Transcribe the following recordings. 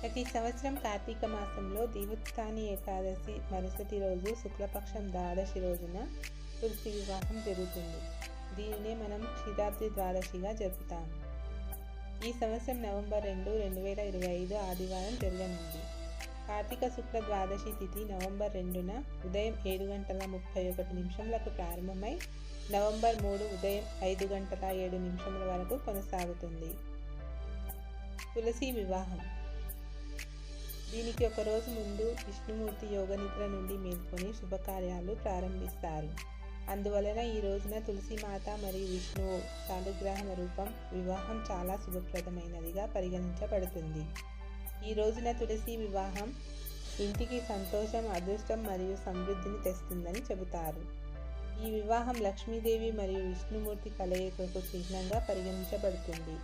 ప్రతి సంవత్సరం కార్తీక మాసంలో దీవత్తాని ఏకాదశి మరుసటి రోజు శుక్లపక్షం ద్వాదశి రోజున తులసి వివాహం జరుగుతుంది. దీనినే మనం క్షీరాబ్ది ద్వాదశిగా జరుపుతాం. ఈ సంవత్సరం నవంబర్ రెండు రెండు వేల ఇరవై ఐదు ఆదివారం జరగనుంది. కార్తీక శుక్ల ద్వాదశి తిథి నవంబర్ రెండున ఉదయం ఏడు గంటల ముప్పై ఒకటి నిమిషంలకు ప్రారంభమై నవంబర్ మూడు ఉదయం ఐదు గంటల ఏడు నిమిషముల వరకు కొనసాగుతుంది. తులసి వివాహం దీనికి ఒక రోజు ముందు విష్ణుమూర్తి యోగ నిద్ర నుండి మేల్కొని శుభకార్యాలు ప్రారంభిస్తారు. అందువలన ఈ రోజున తులసిమాత మరియు విష్ణువు సానుగ్రహణ రూపం వివాహం చాలా శుభప్రదమైనదిగా పరిగణించబడుతుంది. ఈ రోజున తులసి వివాహం ఇంటికి సంతోషం అదృష్టం మరియు సమృద్ధిని తెస్తుందని చెబుతారు. ఈ వివాహం లక్ష్మీదేవి మరియు విష్ణుమూర్తి కలయికకు చిహ్నంగా పరిగణించబడుతుంది.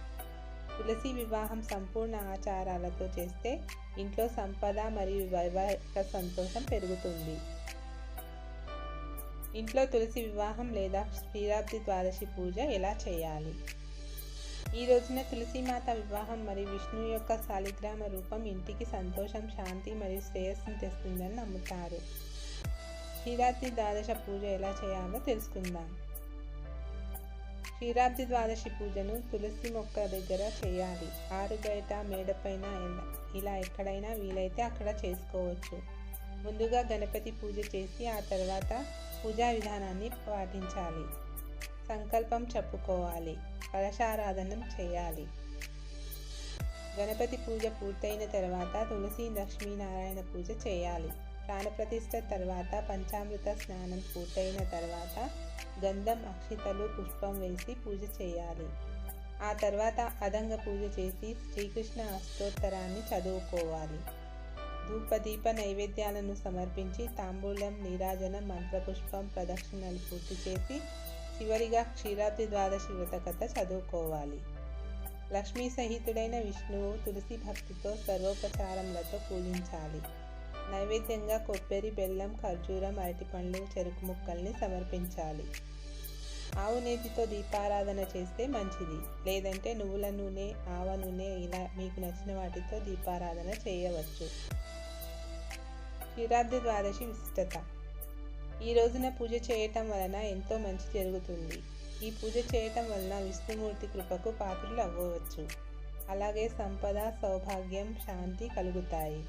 తులసి వివాహం సంపూర్ణ ఆచారాలతో చేస్తే ఇంట్లో సంపద మరియు వైవాహిక సంతోషం పెరుగుతుంది. ఇంట్లో తులసి వివాహం లేదా శ్రీరాబ్ది ద్వాదశి పూజ ఎలా చేయాలి? ఈ రోజున తులసీమాత వివాహం మరియు విష్ణు యొక్క శాలిగ్రామ రూపం ఇంటికి సంతోషం శాంతి మరియు శ్రేయస్సును తెస్తుందని నమ్ముతారు. శ్రీరాత్రి ద్వాదశ పూజ ఎలా చేయాలో తెలుసుకుందాం. క్షీరాబ్ది ద్వాదశి పూజను తులసి మొక్క దగ్గర చేయాలి. ఆరు బయట మేడపైన ఇలా ఎక్కడైనా వీలైతే అక్కడ చేసుకోవచ్చు. ముందుగా గణపతి పూజ చేసి ఆ తర్వాత పూజా విధానాన్ని పాటించాలి. సంకల్పం చెప్పుకోవాలి. కలశారాధనం చేయాలి. గణపతి పూజ పూర్తయిన తర్వాత తులసి లక్ష్మీనారాయణ పూజ చేయాలి. ప్రాణప్రతిష్ఠ తర్వాత పంచామృత స్నానం పూర్తయిన తర్వాత గంధం అక్షితలు పుష్పం వేసి పూజ చేయాలి. ఆ తర్వాత అదంగ పూజ చేసి శ్రీకృష్ణ అష్టోత్తరాన్ని చదువుకోవాలి. ధూపదీప నైవేద్యాలను సమర్పించి తాంబూలం నీరాజనం మంత్రపుష్పం ప్రదక్షిణలు పూర్తి చేసి చివరిగా క్షీరాబ్ది ద్వాదశి వ్రతకథ చదువుకోవాలి. లక్ష్మీ సహితుడైన విష్ణువు తులసి భక్తితో సర్వోపచారములతో పూజించాలి. నైవేద్యంగా కొబ్బరి బెల్లం ఖర్జూరం అరటిపండ్లు చెరుకు ముక్కల్ని సమర్పించాలి. ఆవు నేతితో దీపారాధన చేస్తే మంచిది. లేదంటే నువ్వుల నూనె ఆవ నూనె ఇలా మీకు నచ్చిన వాటితో దీపారాధన చేయవచ్చు. క్షీరాబ్ది ద్వాదశి విశిష్టత. ఈ రోజున పూజ చేయటం వలన ఎంతో మంచి జరుగుతుంది. ఈ పూజ చేయటం వలన విష్ణుమూర్తి కృపకు పాత్రలు అవ్వవచ్చు. అలాగే సంపద సౌభాగ్యం శాంతి కలుగుతాయి.